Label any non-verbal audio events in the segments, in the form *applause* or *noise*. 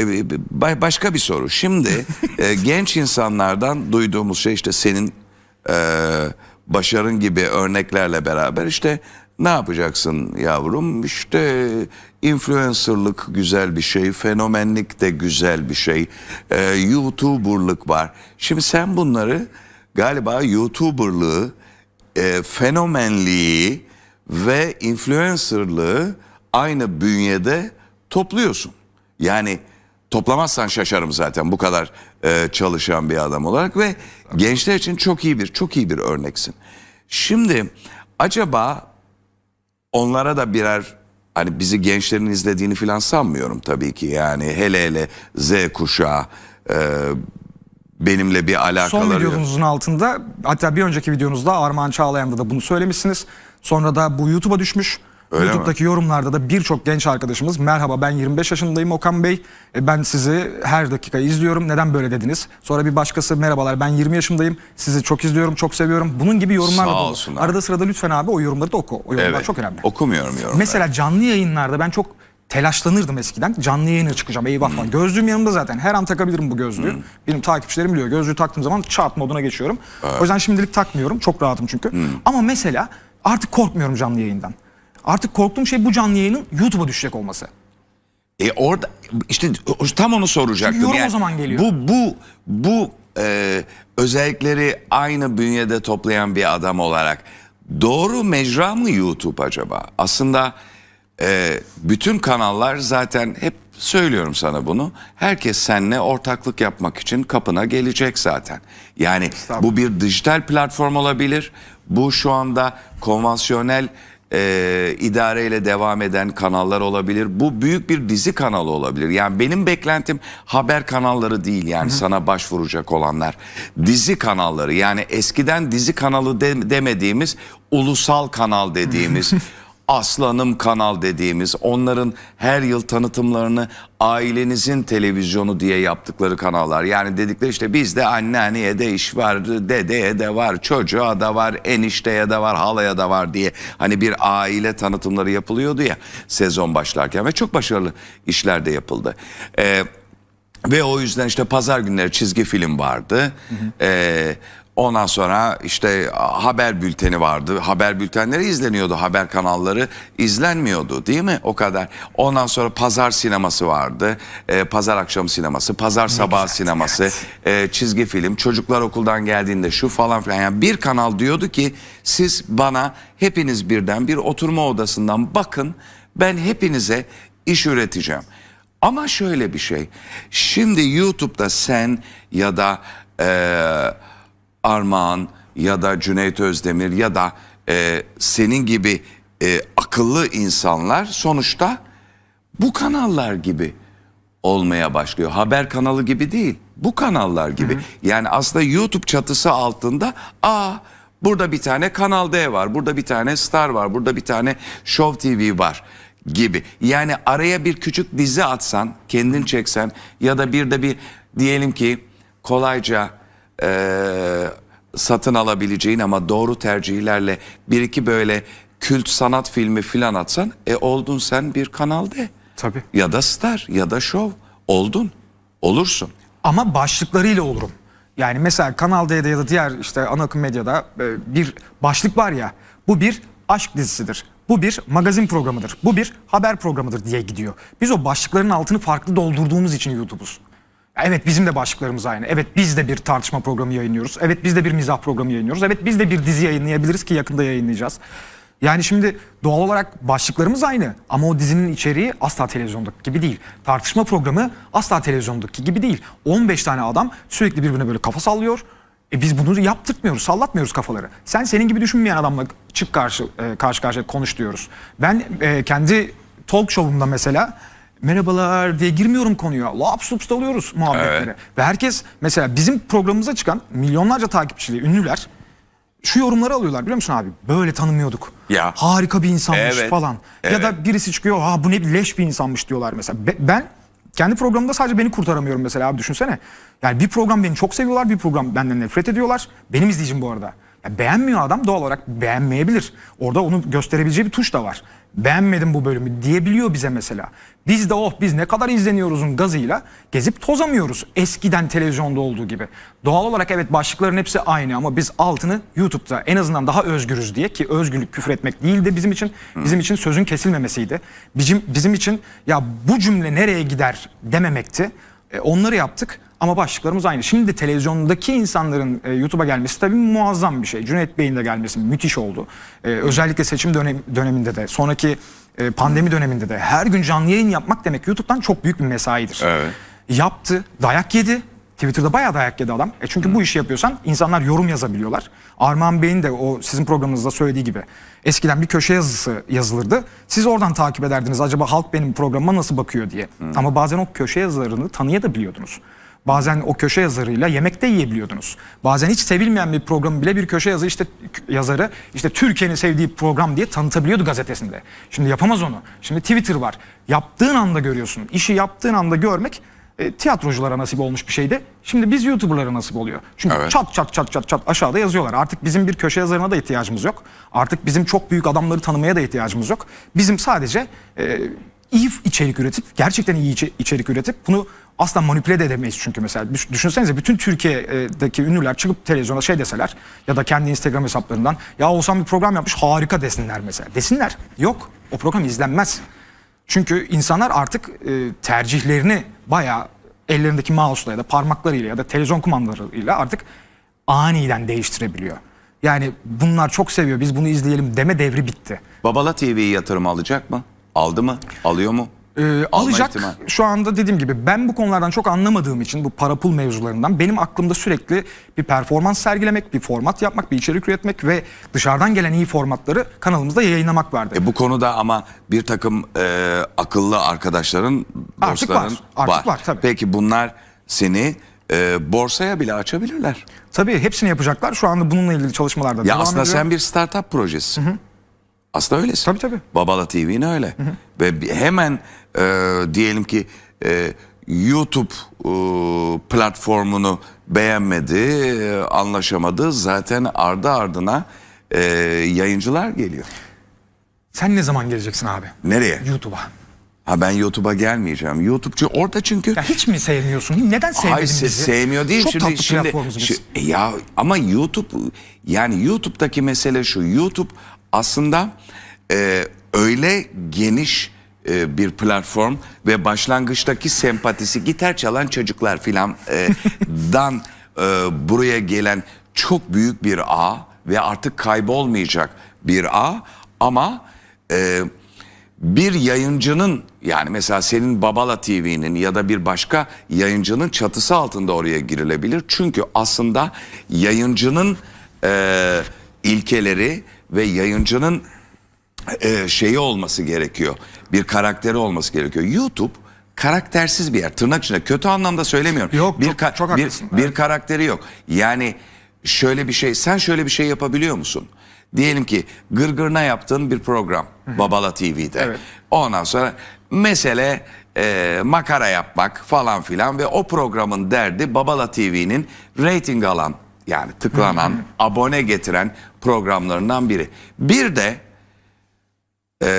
e, ba- başka bir soru. Şimdi e, *laughs* genç insanlardan duyduğumuz şey işte senin e, başarın gibi örneklerle beraber işte ne yapacaksın yavrum? İşte influencerlık güzel bir şey, fenomenlik de güzel bir şey, e, YouTuber'lık var. Şimdi sen bunları galiba YouTuber'lığı, e, fenomenliği ve influencerlığı aynı bünyede topluyorsun. Yani toplamazsan şaşarım zaten bu kadar e, çalışan bir adam olarak ve gençler için çok iyi bir çok iyi bir örneksin. Şimdi acaba onlara da birer hani bizi gençlerin izlediğini filan sanmıyorum tabii ki yani hele hele Z kuşağı e, benimle bir alakaları Son yok. videonuzun altında hatta bir önceki videonuzda Armağan Çağlayan'da da bunu söylemişsiniz. Sonra da bu YouTube'a düşmüş. Öyle YouTube'daki yorumlarda da birçok genç arkadaşımız merhaba ben 25 yaşındayım Okan Bey. E, Ben sizi her dakika izliyorum. Neden böyle dediniz? Sonra bir başkası merhabalar ben 20 yaşındayım. Sizi çok izliyorum, çok seviyorum. Bunun gibi yorumlar da dolu. Arada sırada lütfen abi o yorumları da oku. O yorumlar Evet, çok önemli. Okumuyorum yorumları. Mesela canlı yayınlarda ben çok telaşlanırdım eskiden. Canlı yayına çıkacağım eyvah falan. Gözlüğüm yanımda zaten. Her an takabilirim bu gözlüğü. Benim takipçilerim biliyor. Gözlüğü taktığım zaman çat moduna geçiyorum. O yüzden şimdilik takmıyorum. Çok rahatım çünkü. Ama mesela artık korkmuyorum canlı yayından. Artık korktuğum şey bu canlı yayının YouTube'a düşecek olması. E orada işte tam onu soracaktım. Yorum o zaman geliyor. Bu bu bu e, özellikleri aynı bünyede toplayan bir adam olarak doğru mecra mı YouTube acaba? Aslında e, bütün kanallar zaten hep söylüyorum sana bunu. Herkes seninle ortaklık yapmak için kapına gelecek zaten. Yani bu bir dijital platform olabilir. Bu şu anda konvansiyonel e, idareyle devam eden kanallar olabilir. Bu büyük bir dizi kanalı olabilir. Yani benim beklentim haber kanalları değil yani sana başvuracak olanlar. Dizi kanalları yani eskiden dizi kanalı de- demediğimiz ulusal kanal *laughs* dediğimiz Aslanım kanal dediğimiz onların her yıl tanıtımlarını ailenizin televizyonu diye yaptıkları kanallar. Yani dedikleri işte bizde anneanneye de iş var, dedeye de var, çocuğa da var, enişteye de var, halaya da var diye. Hani bir aile tanıtımları yapılıyordu ya sezon başlarken ve çok başarılı işler de yapıldı. Ee, ve o yüzden işte pazar günleri çizgi film vardı. Ee, ondan sonra işte haber bülteni vardı. Haber bültenleri izleniyordu. Haber kanalları izlenmiyordu değil mi? O kadar. Ondan sonra pazar sineması vardı. Ee, pazar akşamı sineması, pazar sabah sineması, ee, çizgi film. Çocuklar okuldan geldiğinde şu falan filan. Yani bir kanal diyordu ki siz bana hepiniz birden bir oturma odasından bakın. Ben hepinize iş üreteceğim. Ama şöyle bir şey. Şimdi YouTube'da sen ya da eee Armağan ya da Cüneyt Özdemir ya da eee, senin gibi eee, akıllı insanlar sonuçta bu kanallar gibi olmaya başlıyor. Haber kanalı gibi değil. Bu kanallar gibi. Yani aslında YouTube çatısı altında aa burada bir tane Kanal D var. Burada bir tane Star var. Burada bir tane Show TV var gibi. Yani araya bir küçük dizi atsan, kendin çeksen ya da bir de bir diyelim ki kolayca eee, satın alabileceğin ama doğru tercihlerle bir iki böyle kült sanat filmi filan atsan e oldun sen bir Kanal D. Tabii. Ya da star ya da şov. Oldun. Olursun. Ama başlıklarıyla olurum. Yani mesela Kanal D'de ya da diğer işte ana akım medyada e, bir başlık var ya. Bu bir aşk dizisidir. Bu bir magazin programıdır. Bu bir haber programıdır diye gidiyor. Biz o başlıkların altını farklı doldurduğumuz için YouTube'uz. Evet bizim de başlıklarımız aynı. Evet biz de bir tartışma programı yayınlıyoruz. Evet biz de bir mizah programı yayınlıyoruz. Evet biz de bir dizi yayınlayabiliriz ki yakında yayınlayacağız. Yani şimdi doğal olarak başlıklarımız aynı ama o dizinin içeriği asla televizyondaki gibi değil. Tartışma programı asla televizyondaki gibi değil. 15 tane adam sürekli birbirine böyle kafa sallıyor. E biz bunu yaptırtmıyoruz, sallatmıyoruz kafaları. Sen senin gibi düşünmeyen adamla çık karşı e, karşı karşıya konuş diyoruz. Ben e, kendi talk show'umda mesela merhabalar diye girmiyorum konuya. Laps lups dalıyoruz muhabbetlere. Evet. Ve herkes mesela bizim programımıza çıkan milyonlarca takipçili ünlüler şu yorumları alıyorlar biliyor musun abi? Böyle tanımıyorduk. Ya. Harika bir insanmış Evet, falan. Ya evet. da birisi çıkıyor ha bu ne leş bir insanmış diyorlar mesela. Be- ben kendi programımda sadece beni kurtaramıyorum mesela abi düşünsene. Yani bir program beni çok seviyorlar bir program benden nefret ediyorlar. Benim izleyicim bu arada. Ya beğenmiyor adam doğal olarak beğenmeyebilir. Orada onu gösterebileceği bir tuş da var. Beğenmedim bu bölümü diyebiliyor bize mesela. Biz de oh biz ne kadar izleniyoruzun gazıyla gezip tozamıyoruz. Eskiden televizyonda olduğu gibi. Doğal olarak evet başlıkların hepsi aynı ama biz altını YouTube'da en azından daha özgürüz diye ki özgürlük küfür etmek değildi bizim için. Bizim için sözün kesilmemesiydi. Bizim, bizim için ya bu cümle nereye gider dememekti. E, onları yaptık ama başlıklarımız aynı. Şimdi televizyondaki insanların e, YouTube'a gelmesi tabii muazzam bir şey. Cüneyt Bey'in de gelmesi müthiş oldu. E, özellikle seçim dönem, döneminde de sonraki e, pandemi döneminde de her gün canlı yayın yapmak demek YouTube'dan çok büyük bir mesaidir. Evet. Yaptı, dayak yedi. Twitter'da bayağı dayak yedi adam. E çünkü bu işi yapıyorsan insanlar yorum yazabiliyorlar. Armağan Bey'in de o sizin programınızda söylediği gibi eskiden bir köşe yazısı yazılırdı. Siz oradan takip ederdiniz acaba halk benim programıma nasıl bakıyor diye. Ama bazen o köşe yazılarını tanıyabiliyordunuz. Bazen o köşe yazarıyla yemekte yiyebiliyordunuz. Bazen hiç sevilmeyen bir programı bile bir köşe yazı işte yazarı işte Türkiye'nin sevdiği program diye tanıtabiliyordu gazetesinde. Şimdi yapamaz onu. Şimdi Twitter var. Yaptığın anda görüyorsun. İşi yaptığın anda görmek e, tiyatroculara nasip olmuş bir şeydi. Şimdi biz YouTuber'lara nasip oluyor. Çünkü Evet. çat çat çat çat çat aşağıda yazıyorlar. Artık bizim bir köşe yazarına da ihtiyacımız yok. Artık bizim çok büyük adamları tanımaya da ihtiyacımız yok. Bizim sadece e, iyi içerik üretip, gerçekten iyi içe- içerik üretip bunu asla manipüle de edemeyiz çünkü mesela. Düş- Düşünsenize bütün Türkiye'deki ünlüler çıkıp televizyona şey deseler ya da kendi Instagram hesaplarından ya Oğuzhan bir program yapmış harika desinler mesela. Desinler. Yok. O program izlenmez. Çünkü insanlar artık e, tercihlerini bayağı ellerindeki mouse'la ya da parmaklarıyla ya da televizyon kumandalarıyla artık aniden değiştirebiliyor. Yani bunlar çok seviyor biz bunu izleyelim deme devri bitti. Babala TV'yi yatırım alacak mı? Aldı mı? Alıyor mu? Ee, alacak ihtimal. şu anda dediğim gibi ben bu konulardan çok anlamadığım için bu para pul mevzularından benim aklımda sürekli bir performans sergilemek, bir format yapmak, bir içerik üretmek ve dışarıdan gelen iyi formatları kanalımızda yayınlamak vardı. E bu konuda ama bir takım e, akıllı arkadaşların, Artık dostların var, artık var, tabii. Peki bunlar seni e, borsaya bile açabilirler. Tabii hepsini yapacaklar. Şu anda bununla ilgili çalışmalarda Ya devam aslında ediyor. sen bir startup projesisin. Aslında öylesin. Tabii, tabii. Babala TV'nin öyle. Ve bi- hemen e, diyelim ki e, YouTube e, platformunu beğenmedi, e, anlaşamadı. Zaten ardı ardına e, yayıncılar geliyor. Sen ne zaman geleceksin abi? Nereye? YouTube'a. Ha ben YouTube'a gelmeyeceğim. YouTube'cu orada çünkü Ya hiç mi sevmiyorsun? Neden sevmedin Hayır bizi? sevmiyor değil. Çok şimdi, tatlı şimdi, biz. şu- e ya ama YouTube yani YouTube'daki mesele şu. YouTube aslında e, öyle geniş e, bir platform ve başlangıçtaki sempatisi gitar çalan çocuklar filan e, *laughs* dan e, buraya gelen çok büyük bir ağ ve artık kaybolmayacak bir ağ ama e, bir yayıncının yani mesela senin Babala TV'nin ya da bir başka yayıncının çatısı altında oraya girilebilir. Çünkü aslında yayıncının e, ilkeleri ve yayıncının e, şeyi olması gerekiyor. Bir karakteri olması gerekiyor. YouTube karaktersiz bir yer. Tırnak içinde kötü anlamda söylemiyorum. Yok, bir, çok- ka- çok bir, haklısın. bir karakteri yok. Yani şöyle bir şey sen şöyle bir şey yapabiliyor musun? Diyelim ki gırgırına yaptığın bir program Babala TV'de. Evet. Ondan sonra mesele e, makara yapmak falan filan ve o programın derdi Babala TV'nin rating alan yani tıklanan, abone getiren programlarından biri. Bir de e,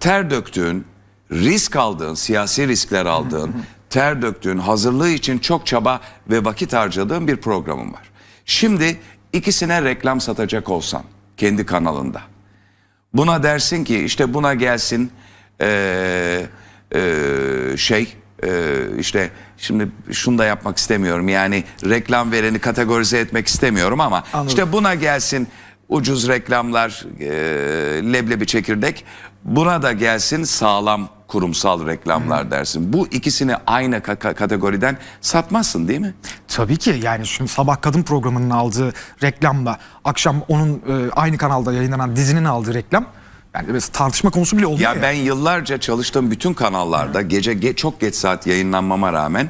ter döktüğün, risk aldığın, siyasi riskler aldığın, *laughs* ter döktüğün, hazırlığı için çok çaba ve vakit harcadığın bir programın var. Şimdi ikisine reklam satacak olsan kendi kanalında. Buna dersin ki işte buna gelsin eee, eee, şey eee, işte şimdi şunu da yapmak istemiyorum yani reklam vereni kategorize etmek istemiyorum ama Anladım. işte buna gelsin ucuz reklamlar eee, leblebi çekirdek buna da gelsin sağlam kurumsal reklamlar dersin. Bu ikisini aynı ka- kategoriden satmazsın değil mi? Tabii ki yani şimdi sabah kadın programının aldığı reklamla akşam onun e, aynı kanalda yayınlanan dizinin aldığı reklam yani mesela tartışma konusu bile oluyor ya. Ya ben yıllarca çalıştığım bütün kanallarda gece ge- çok geç saat yayınlanmama rağmen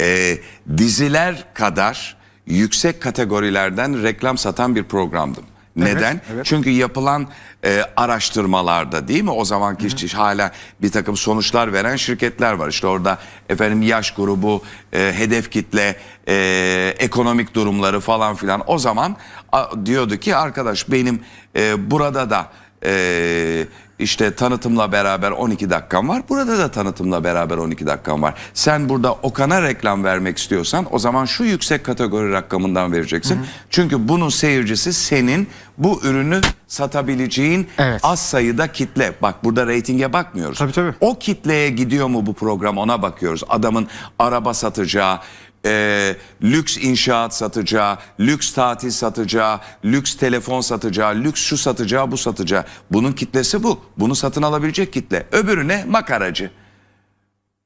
e, diziler kadar yüksek kategorilerden reklam satan bir programdım. Neden? evet. Çünkü yapılan e, araştırmalarda değil mi? O zamanki işte hala bir takım sonuçlar veren şirketler var. İşte orada efendim yaş grubu, e, hedef kitle, e, ekonomik durumları falan filan. O zaman a, diyordu ki arkadaş benim e, burada da e, işte tanıtımla beraber 12 dakikam var. Burada da tanıtımla beraber 12 dakikam var. Sen burada Okan'a reklam vermek istiyorsan o zaman şu yüksek kategori rakamından vereceksin. Çünkü bunun seyircisi senin bu ürünü satabileceğin Evet. az sayıda kitle. Bak burada reytinge bakmıyoruz. Tabii, tabii. O kitleye gidiyor mu bu program ona bakıyoruz. Adamın araba satacağı, e, lüks inşaat satacağı, lüks tatil satacağı, lüks telefon satacağı, lüks şu satacağı, bu satacağı. Bunun kitlesi bu. Bunu satın alabilecek kitle. Öbürüne makaracı.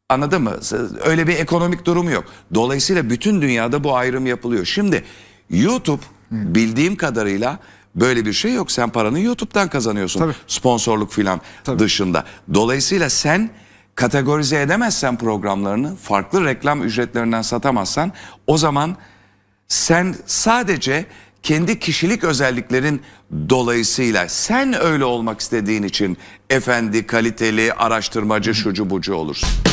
Anladın mı? Öyle bir ekonomik durum yok. Dolayısıyla bütün dünyada bu ayrım yapılıyor. Şimdi YouTube bildiğim kadarıyla böyle bir şey yok. Sen paranı YouTube'dan kazanıyorsun. Tabii. Sponsorluk filan dışında. Dolayısıyla sen kategorize edemezsen programlarını farklı reklam ücretlerinden satamazsan o zaman sen sadece kendi kişilik özelliklerin dolayısıyla sen öyle olmak istediğin için efendi, kaliteli, araştırmacı, şucu bucu olursun.